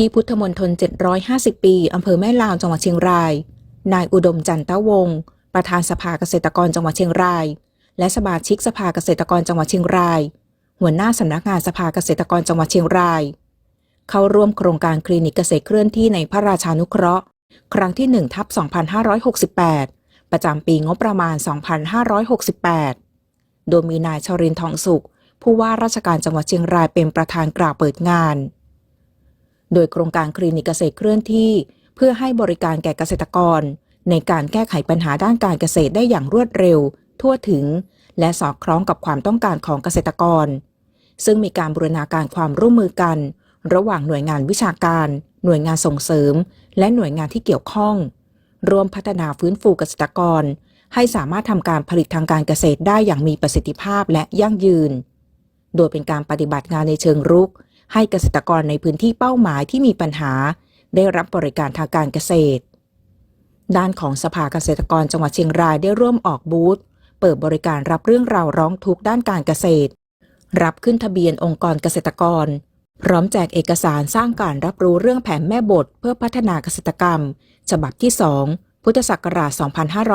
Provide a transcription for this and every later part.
ที่พุทธมณฑล750 ปี อำเภอแม่ลาวจังหวัดเชียงราย นายอุดมจันตะวงศ์ประธานสภาเกษตรกรจังหวัดเชียงราย และสมาชิกสภาเกษตรกรจังหวัดเชียงราย หัวหน้าสำนักงานสภาเกษตรกรจังหวัดเชียงราย เข้าร่วมโครงการคลินิกเกษตรเคลื่อนที่ในพระราชานุเคราะห์ ครั้งที่1ทับ2568 ประจำปีงบประมาณ 2568 โดยมีนายชรินทร์ทองสุข ผู้ว่าราชการจังหวัดเชียงรายเป็นประธานกล่าวเปิดงาน โดยโครงการคลินิกเกษตรเคลื่อนที่ เพื่อให้บริการแก่เกษตรกร ในการแก้ไขปัญหาด้านการเกษตรได้อย่างรวดเร็ว ทั่วถึง และสอดคล้องกับความต้องการของเกษตรกร ซึ่งมีการบูรณาการความร่วมมือกัน ระหว่างหน่วยงานวิชาการ หน่วยงานส่งเสริม และหน่วยงานที่เกี่ยวข้องรวมพัฒนาฟื้นฟูเกษตรกร ให้สามารถทำการผลิตทางการเกษตรได้อย่างมีประสิทธิภาพและยั่งยืน โดยเป็นการปฏิบัติงานในเชิงรุก ให้เกษตรกรในพื้นที่เป้าหมายที่มีปัญหา ได้รับบริการทางการเกษตร ด้านของสภาเกษตรกรจังหวัดเชียงรายได้ร่วมออกบูธเปิดบริการรับเรื่องราวร้องทุกข์ด้านการเกษตร รับขึ้นทะเบียนองค์กรเกษตรกร พร้อมแจกเอกสารสร้างการรับรู้เรื่องแผนแม่บทเพื่อพัฒนาเกษตรกรรม ฉบับที่ 2 พุทธศักราช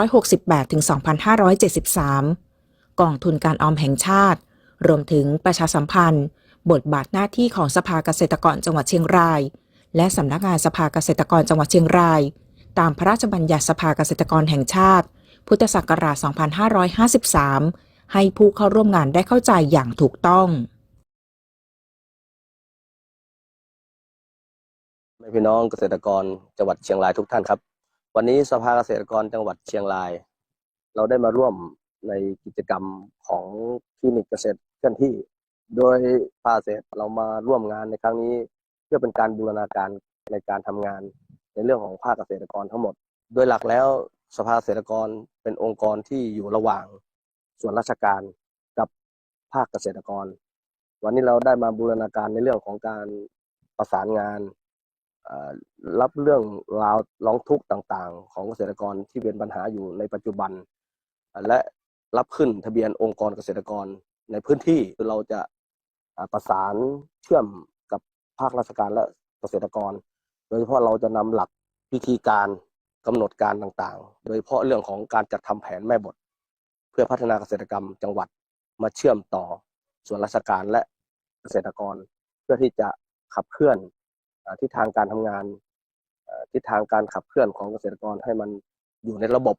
2568ถึง2573 กองทุนการออมแห่งชาติ รวมถึงประชาสัมพันธ์ บทบาทหน้าที่ของสภาเกษตรกรจังหวัดเชียงราย และสำนักงานสภาเกษตรกรจังหวัดเชียงราย ตามพระราชบัญญัติสภาเกษตรกรแห่งชาติ พุทธศักราช 2553 ให้ผู้เข้าร่วมงานได้เข้าใจอย่างถูกต้องแม่พี่น้องเกษตรกรจังหวัดเชียงรายทุกท่านครับ วันนี้สภาเกษตรกรจังหวัดเชียงราย เราได้มาร่วมในกิจกรรมของคลินิกเกษตรเคลื่อนที่ โดยภาเกษเรามาร่วมงานในครั้งนี้ เพื่อเป็นการบูรณาการในการทำงาน ในเรื่องของภาคเกษตรกรทั้งหมด โดยหลักแล้วสภาเกษตรกรเป็นองค์กรที่อยู่ระหว่างส่วนราชการกับภาคเกษตรกร วันนี้เราได้มาบูรณาการในเรื่องของการประสานงานรับเรื่องราวร้องทุกข์ต่างๆ ของเกษตรกรที่เป็นปัญหาอยู่ในปัจจุบัน และรับขึ้นทะเบียนองค์กรเกษตรกรในพื้นที่คือเราจะ ประสานเชื่อมกับภาคราชการและเกษตรกร โดยเฉพาะเราจะนำหลักวิธีการกำหนดการต่างๆ โดยเฉพาะเรื่องของการจัดทำแผนแม่บท เพื่อพัฒนาเกษตรกรรมจังหวัดมาเชื่อมต่อส่วนราชการและเกษตรกร เพื่อที่จะขับเคลื่อนทิศทางการทำงานทิศทางการขับเคลื่อนของเกษตรกรให้มันอยู่ในระบบ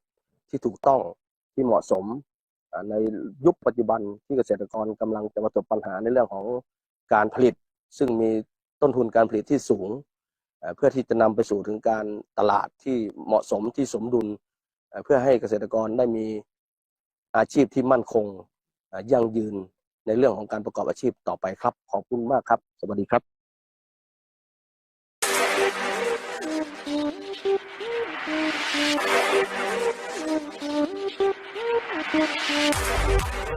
ที่ถูกต้องที่เหมาะสม ในยุคปัจจุบันที่เกษตรกรกำลังจะประสบปัญหาในเรื่องของการผลิต ซึ่งมีต้นทุนการผลิตที่สูง เพื่อที่จะนำไปสู่ถึงการตลาดที่เหมาะสมที่สมดุล เพื่อให้เกษตรกรได้มีอาชีพที่มั่นคงยั่งยืนในเรื่องของการประกอบอาชีพต่อไปครับ ขอบคุณมากครับ สวัสดีครับ Thank you. Thank you.